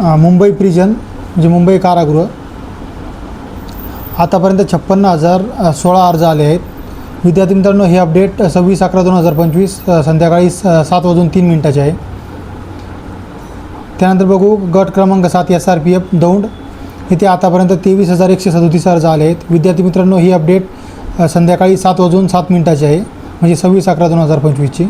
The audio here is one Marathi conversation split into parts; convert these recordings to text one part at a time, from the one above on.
मुंबई प्रिजन म्हणजे मुंबई कारागृह. आतापर्यंत छप्पन्न हजार सोळा अर्ज आले आहेत. विद्यार्थी मित्रांनो हे अपडेट सव्वीस अकरा दोन हजार पंचवीस संध्याकाळी स सात वाजून तीन मिनटाचे आहे. त्यानंतर बघू गट क्रमांक सात S R P F Daund. इथे आतापर्यंत तेवीस हजार एकशे सदोतीस अर्ज आले आहेत. विद्यार्थी मित्रांनो ही अपडेट संध्याकाळी सात वाजून सात मिनटाची आहे. म्हणजे सव्वीस अकरा दोन हजार पंचवीसची.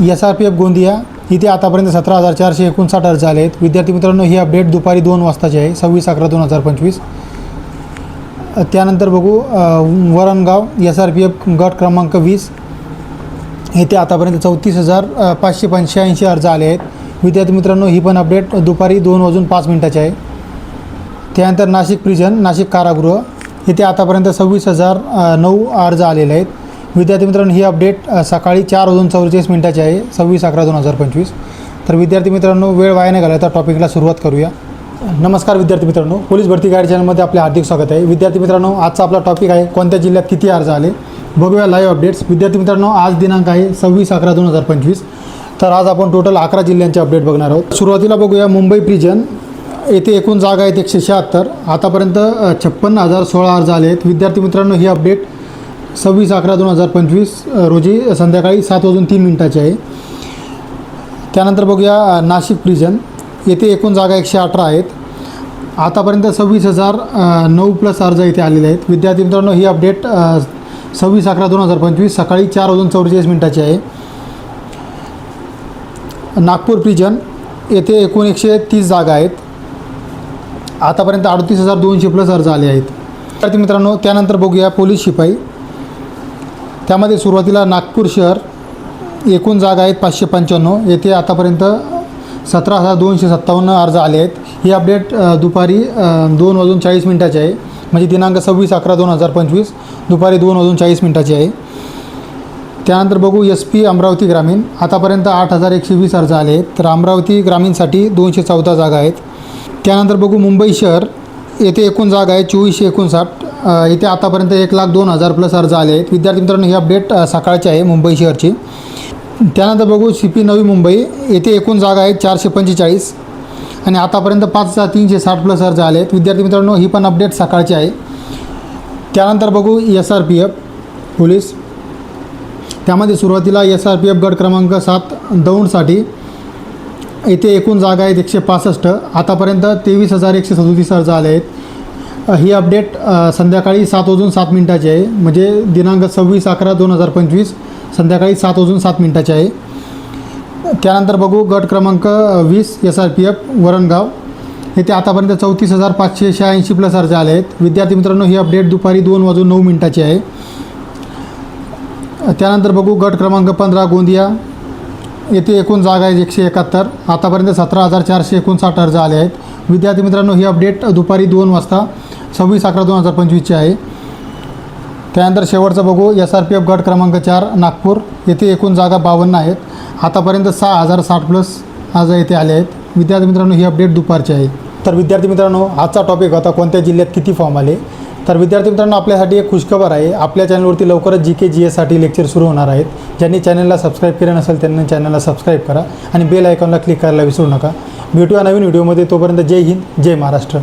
S R P F Gondia इथे आतापर्यंत सतरा हजार चारशे एकोणसाठ अर्ज आले आहेत विद्यार्थी मित्रांनो ही अपडेट दुपारी दोन वाजताची आहे सव्वीस अकरा दोन हजार पंचवीस. त्यानंतर बघू Varangaon S R P F गट क्रमांक वीस. येथे आतापर्यंत चौतीस हजार पाचशे पंच्याऐंशी अर्ज आले आहेत. विद्यार्थी मित्रांनो ही पण अपडेट दुपारी दोन वाजून पाच मिनटाची आहे. त्यानंतर नाशिक प्रिजन नाशिक कारागृह. येथे आतापर्यंत सव्वीस हजार नऊ अर्ज आलेले आहेत. विद्यार्थी मित्रांनो ही अपडेट सकाळी चार वाजून चौवेचाळीस मिनिटाची आहे सव्वीस अकरा दोन हजार पंचवीस. तर विद्यार्थी मित्रांनो वेळ वाया नाही घालायचा टॉपिकला सुरुवात करूया. नमस्कार विद्यार्थी मित्रांनो पोलीस भरती गाईड चॅनलमध्ये आपले हार्दिक स्वागत आहे. विद्यार्थी मित्रांनो आजचा आपला टॉपिक आहे कोणत्या जिल्ह्यात किती अर्ज आले बघूया लाईव्ह अपडेट्स विद्यार्थी मित्रांनो आज दिनांक आहे सव्वीस अकरा दोन हजार पंचवीस. तर आज आपण टोटल अकरा जिल्ह्यांचे अपडेट बघणार आहोत. सुरुवातीला बघूया मुंबई प्रिजन येथे एकूण जागा आहेत एकशे शहात्तर. आतापर्यंत छप्पन्न हजार सोळा अर्ज आले आहेत. विद्यार्थी मित्रांनो ही अपडेट सव्वीस अकरा दोन हजार पंचवीस रोजी संध्याकाळी सात वाजून तीन मिनटाची आहे. त्यानंतर बघूया नाशिक प्रिजन येथे एकूण जागा एकशे अठरा आहेत. आतापर्यंत सव्वीस हजार नऊ प्लस अर्ज इथे आलेले आहेत. विद्यार्थी मित्रांनो ही अपडेट सव्वीस अकरा दोन हजार पंचवीस सकाळी चार वाजून चौवेचाळीस मिनटाची आहे. नागपूर प्रिजन येथे एकूण एकशे तीस जागा आहेत. आतापर्यंत अडतीस हजार दोनशे प्लस अर्ज आले आहेत. विद्यार्थी मित्रांनो त्यानंतर बघूया पोलीस शिपाई. त्यामध्ये सुरुवातीला नागपूर शहर एकूण जागा आहेत पाचशे पंच्याण्णव. येथे आतापर्यंत सतरा हजार दोनशे सत्तावन्न अर्ज आले आहेत. ही अपडेट दुपारी दोन वाजून चाळीस मिनटाची आहे. म्हणजे दिनांक सव्वीस अकरा दोन हजार पंचवीस दुपारी दोन वाजून चाळीस मिनटाची आहे. त्यानंतर बघू एस पी अमरावती ग्रामीण. आतापर्यंत आठ हजार एकशे वीस अर्ज आले आहेत. तर अमरावती ग्रामीणसाठी दोनशे चौदा जागा आहेत. त्यानंतर बघू मुंबई शहर. येथे एकूण जागा आहे चोवीसशे एकोणसाठ. इथे आतापर्यंत एक लाख दोन हजार प्लस अर्ज आले आहेत. विद्यार्थी मित्रांनो ही अपडेट सकाळची आहे मुंबई शहरची. त्यानंतर बघू सी पी नवी मुंबई. येथे एकूण जागा आहेत चारशे पंचेचाळीस. आणि आतापर्यंत पाच हजार तीनशे साठ प्लस अर्ज आले आहेत. विद्यार्थी मित्रांनो ही पण अपडेट सकाळची आहे. त्यानंतर बघू S R P F police. त्यामध्ये सुरुवातीला एस आर पी एफ गट क्रमांक सात दौंडसाठी. येथे एकूण जागा आहेत एकशे पासष्ट. आतापर्यंत तेवीस हजार एकशे सदोतीस अर्ज आले आहेत. ही अपडेट संध्याकाळी सात वाजून सात मिनटाची आहे. म्हणजे दिनांक सव्वीस अकरा दोन हजार पंचवीस संध्याकाळी सात वाजून सात मिनटाची आहे. त्यानंतर बघू गट क्रमांक वीस S R P F Varangaon. येथे आतापर्यंत चौतीस हजार पाचशे शहाऐंशी प्लस अर्ज आले आहेत. विद्यार्थी मित्रांनो ही अपडेट दुपारी दोन वाजून नऊ मिनिटाची आहे. त्यानंतर बघू गट क्रमांक पंधरा गोंदिया. येथे एकूण जागा आहेत एकशे एकाहत्तर. आतापर्यंत सतरा हजार चारशे एकोणसाठ अर्ज आले आहेत. विद्यार्थी मित्रांनो ही अपडेट दुपारी दोन वाजता. सव्वीस अकरा दोन हजार पंचवीसची आहे. त्यानंतर शेवटचं बघू एस आर पी एफ गट क्रमांक चार नागपूर. येथे एकूण जागा बावन्न आहेत. आतापर्यंत सहा हजार साठ प्लस आज येथे आले आहेत. विद्यार्थी मित्रांनो ही अपडेट दुपारची आहे. तर विद्यार्थी मित्रांनो आजचा टॉपिक होता कोणत्या जिल्ह्यात किती फॉर्म आले? तर विद्यार्थी मित्रांनो आपल्यासाठी एक खुशखबर आहे. आपल्या चॅनलवरती लवकरच जी के जी एससाठी लेक्चर सुरू होणार आहेत. ज्यांनी चॅनलला सबस्क्राईब केलं नसेल त्यांनी चॅनलला सबस्क्राईब करा. आणि बेल आयकॉनला क्लिक करायला विसरू नका. भेटूया नवीन व्हिडिओमध्ये तोपर्यंत जय हिंद जय महाराष्ट्र.